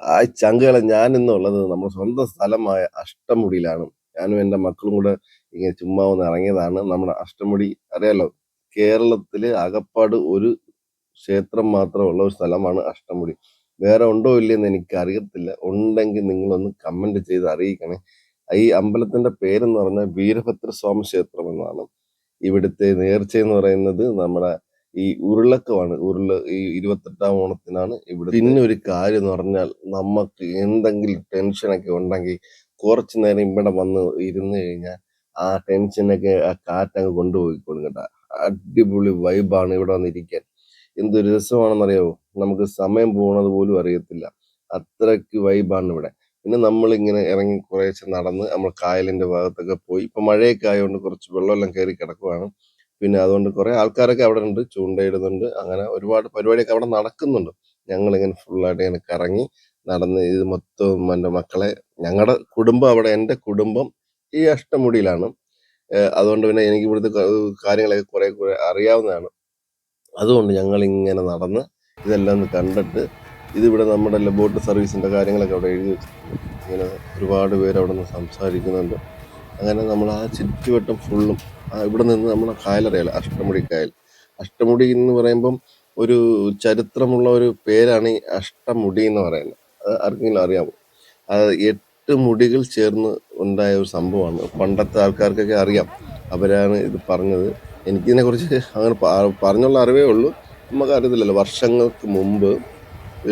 ആ ചങ്കുകളെ ഞാൻ എന്നുള്ളത് നമ്മുടെ സ്വന്തം സ്ഥലമായ അഷ്ടമുടിയിലാണ്. ഞാനും എന്റെ മക്കളും കൂടെ ഇങ്ങനെ ചുമ്മാ ഒന്ന് ഇറങ്ങിയതാണ്. നമ്മുടെ അഷ്ടമുടി അറിയാലോ കേരളത്തിലെ ആകപ്പാട് ഒരു ക്ഷേത്രം മാത്രമുള്ള ഒരു സ്ഥലമാണ് അഷ്ടമുടി. വേറെ ഉണ്ടോ ഇല്ലയെന്ന് എനിക്ക് അറിയത്തില്ല ഉണ്ടെങ്കിൽ നിങ്ങളൊന്ന് കമന്റ് ചെയ്ത് അറിയിക്കണേ. ഈ അമ്പലത്തിന്റെ പേരെന്ന് പറഞ്ഞാൽ വീരഭദ്രസ്വാമി ക്ഷേത്രം എന്നാണ്. ഇവിടുത്തെ നേർച്ച എന്ന് പറയുന്നത് നമ്മുടെ ഈ ഉരുളക്കമാണ് ഉരുള ഈ ഇരുപത്തെട്ടാം ഓണത്തിനാണ് ഇവിടെ പിന്നെ ഒരു കാര്യം എന്ന് പറഞ്ഞാൽ നമുക്ക് എന്തെങ്കിലും ടെൻഷനൊക്കെ ഉണ്ടെങ്കിൽ കുറച്ച് നേരം ഇവിടെ വന്ന് ഇരുന്ന് കഴിഞ്ഞാൽ ആ ടെൻഷനൊക്കെ ആ കാറ്റങ്ങ് കൊണ്ടുപോയിക്കോളും കേട്ടോ. അടിപൊളി വൈബാണ് ഇവിടെ വന്നിരിക്കാൻ. എന്തൊരു രസമാണെന്നറിയാവോ? നമുക്ക് സമയം പോകുന്നത് പോലും അറിയത്തില്ല. അത്രയ്ക്ക് വൈബാണ് ഇവിടെ. പിന്നെ നമ്മളിങ്ങനെ ഇറങ്ങി കുറേശ്ശെ നടന്ന് നമ്മൾ കായലിന്റെ ഭാഗത്തൊക്കെ പോയി. ഇപ്പൊ മഴയൊക്കെ ആയതുകൊണ്ട് കുറച്ച് വെള്ളമെല്ലാം കയറി കിടക്കുവാണ്. പിന്നെ അതുകൊണ്ട് കുറെ ആൾക്കാരൊക്കെ അവിടെ ഉണ്ട് ചൂണ്ടയിടുന്നുണ്ട്. അങ്ങനെ ഒരുപാട് പരിപാടിയൊക്കെ അവിടെ നടക്കുന്നുണ്ട്. ഞങ്ങൾ ഇങ്ങനെ ഫുള്ളായിട്ട് ഇങ്ങനെ കറങ്ങി നടന്ന് ഇത് മൊത്തം എന്റെ മക്കളെ ഞങ്ങളുടെ കുടുംബം അവിടെ എന്റെ കുടുംബം ഈ അഷ്ടമുടിയിലാണ്. അതുകൊണ്ട് പിന്നെ എനിക്ക് ഇവിടുത്തെ കാര്യങ്ങളൊക്കെ കുറെ കുറെ അറിയാവുന്നതാണ്. അതുകൊണ്ട് ഞങ്ങൾ ഇങ്ങനെ നടന്ന് ഇതെല്ലാം ഒന്ന് കണ്ടിട്ട് ഇതിവിടെ നമ്മുടെ ലബോട്ട് സർവീസിന്റെ കാര്യങ്ങളൊക്കെ അവിടെ എഴുതി വെച്ചിട്ടുണ്ട്. ഇങ്ങനെ ഒരുപാട് പേര് അവിടെ നിന്ന് സംസാരിക്കുന്നുണ്ട്. അങ്ങനെ നമ്മൾ ആ ചുറ്റുവട്ടം ഫുള്ളും ഇവിടെ നിന്ന് നമ്മൾ കായലറിയാലോ അഷ്ടമുടി കായൽ. അഷ്ടമുടി എന്ന് പറയുമ്പം ഒരു ചരിത്രമുള്ള ഒരു പേരാണ് ഈ അഷ്ടമുടി എന്ന് പറയുന്നത്. അത് ആർക്കെങ്കിലും അറിയാമോ അത് എട്ട് മുടികൾ ചേർന്ന് ഉണ്ടായ ഒരു സംഭവമാണ്. പണ്ടത്തെ ആൾക്കാർക്കൊക്കെ അറിയാം. അവരാണ് ഇത് പറഞ്ഞത്. എനിക്കിതിനെ കുറിച്ച് അങ്ങനെ പറഞ്ഞുള്ള അറിവേ ഉള്ളൂ. നമുക്ക് അറിയത്തില്ലല്ലോ. വർഷങ്ങൾക്ക് മുമ്പ്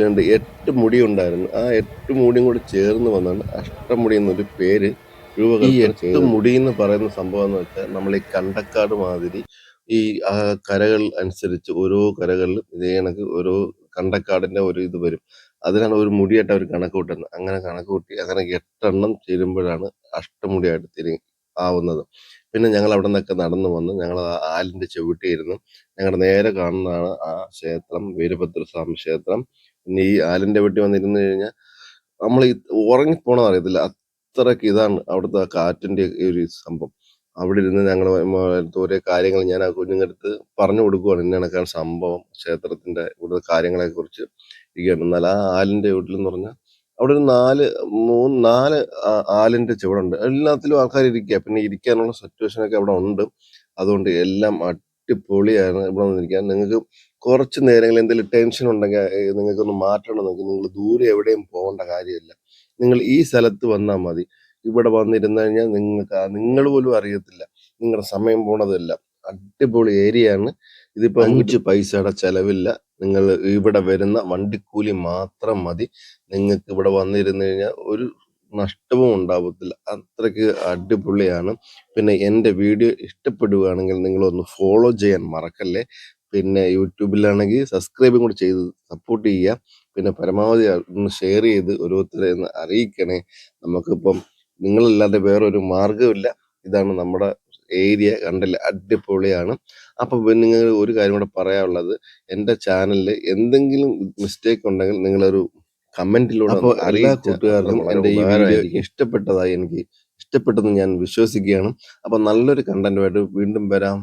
രണ്ട് എട്ട് മുടി ഉണ്ടായിരുന്നു. ആ എട്ട് മുടിയും കൂടി ചേർന്ന് വന്നാണ് അഷ്ടമുടി എന്നൊരു പേര് ഈ എട്ട് മുടി എന്ന് പറയുന്ന സംഭവം എന്ന് വെച്ചാൽ നമ്മൾ ഈ കണ്ടക്കാട് മാതിരി ഈ കരകൾ അനുസരിച്ച് ഓരോ കരകളിലും ഇതേ കണക്ക് ഓരോ കണ്ടക്കാടിന്റെ ഒരു ഇത് വരും. അതിനാണ് ഒരു മുടിയായിട്ട് അവർ കണക്ക് കൂട്ടുന്നത്. അങ്ങനെ കണക്ക് കൂട്ടി അങ്ങനെ എട്ടെണ്ണം ചേരുമ്പോഴാണ് അഷ്ടമുടിയായിട്ട് തിരി ആവുന്നത്. പിന്നെ ഞങ്ങൾ അവിടെ നിന്നൊക്കെ നടന്നു വന്ന്. ഞങ്ങൾ ആ ആലിന്റെ ചുവട്ടിയിരുന്നു. ഞങ്ങളുടെ നേരെ കാണുന്നതാണ് ആ ക്ഷേത്രം വീരഭദ്രസ്വാമി ക്ഷേത്രം. പിന്നെ ഈ ആലിന്റെ വീട്ടിൽ വന്നിരുന്നു കഴിഞ്ഞാൽ നമ്മൾ ഈ ഉറങ്ങിപ്പോണെന്ന് അറിയത്തില്ല. അത്രയ്ക്ക് ഇതാണ് അവിടുത്തെ കാറ്റിന്റെ ഒരു സംഭവം. അവിടെ ഇരുന്ന് ഞങ്ങൾ ഓരോ കാര്യങ്ങൾ ഞാൻ ആ കുഞ്ഞുങ്ങടുത്ത് പറഞ്ഞു കൊടുക്കുവാണ്. ഇന്ന കണക്കാണ് സംഭവം ക്ഷേത്രത്തിന്റെ ഇവിടുത്തെ കാര്യങ്ങളെ കുറിച്ച് ഇരിക്കുകയാണ് എന്നാൽ ആ ആലിന്റെ വീട്ടിൽ എന്ന് പറഞ്ഞാൽ അവിടെ ഒരു നാല് മൂന്ന് നാല് ആലിന്റെ ചുവടുണ്ട്. എല്ലാത്തിലും ആൾക്കാർ ഇരിക്കുക പിന്നെ ഇരിക്കാനുള്ള സിറ്റുവേഷൻ ഒക്കെ അവിടെ ഉണ്ട്. അതുകൊണ്ട് എല്ലാം അടിപൊളിയാണ് ഇവിടെ വന്നിരിക്കാൻ. നിങ്ങൾക്ക് കുറച്ച് നേരങ്ങളിൽ എന്തെങ്കിലും ടെൻഷൻ ഉണ്ടെങ്കിൽ നിങ്ങൾക്കൊന്ന് മാറ്റണം നിങ്ങൾക്ക് നിങ്ങൾ ദൂരെ എവിടെയും പോകേണ്ട കാര്യമില്ല. നിങ്ങൾ ഈ സ്ഥലത്ത് വന്നാൽ മതി. ഇവിടെ വന്നിരുന്നു കഴിഞ്ഞാൽ നിങ്ങൾക്ക് നിങ്ങൾ പോലും അറിയത്തില്ല. നിങ്ങളുടെ സമയം പോണതല്ല. അടിപൊളി ഏരിയ ആണ് ഇതിപ്പോ അഞ്ച് പൈസയുടെ ചെലവില്ല. നിങ്ങൾ ഇവിടെ വരുന്ന വണ്ടിക്കൂലി മാത്രം മതി. നിങ്ങൾക്ക് ഇവിടെ വന്നിരുന്നു കഴിഞ്ഞാൽ ഒരു നഷ്ടവും ഉണ്ടാവത്തില്ല. അത്രയ്ക്ക് അടിപൊളിയാണ്. പിന്നെ എന്റെ വീഡിയോ ഇഷ്ടപ്പെടുകയാണെങ്കിൽ നിങ്ങൾ ഒന്ന് ഫോളോ ചെയ്യാൻ മറക്കല്ലേ. പിന്നെ യൂട്യൂബിലാണെങ്കിൽ സബ്സ്ക്രൈബും കൂടി ചെയ്ത് സപ്പോർട്ട് ചെയ്യുക. പിന്നെ പരമാവധി ഒന്ന് ഷെയർ ചെയ്ത് ഓരോരുത്തരെ ഒന്ന് അറിയിക്കണേ. നമുക്കിപ്പം നിങ്ങളല്ലാതെ വേറൊരു മാർഗമില്ല. ഇതാണ് നമ്മുടെ ഏരിയ കണ്ടില്ല. അടിപൊളിയാണ്. അപ്പം നിങ്ങൾ ഒരു കാര്യം കൂടെ പറയാനുള്ളത്. എന്റെ ചാനലിൽ എന്തെങ്കിലും മിസ്റ്റേക്ക് ഉണ്ടെങ്കിൽ നിങ്ങളൊരു കമന്റിലൂടെ അപ്പോൾ എല്ലാ കൂട്ടുകാർക്കും എന്റെ ഈ വീഡിയോ ഇഷ്ടപ്പെട്ടതായി എനിക്ക് ഇഷ്ടപ്പെട്ടെന്ന് ഞാൻ വിശ്വസിക്കുകയാണ്. അപ്പൊ നല്ലൊരു കണ്ടന്റുമായിട്ട് വീണ്ടും വരാം.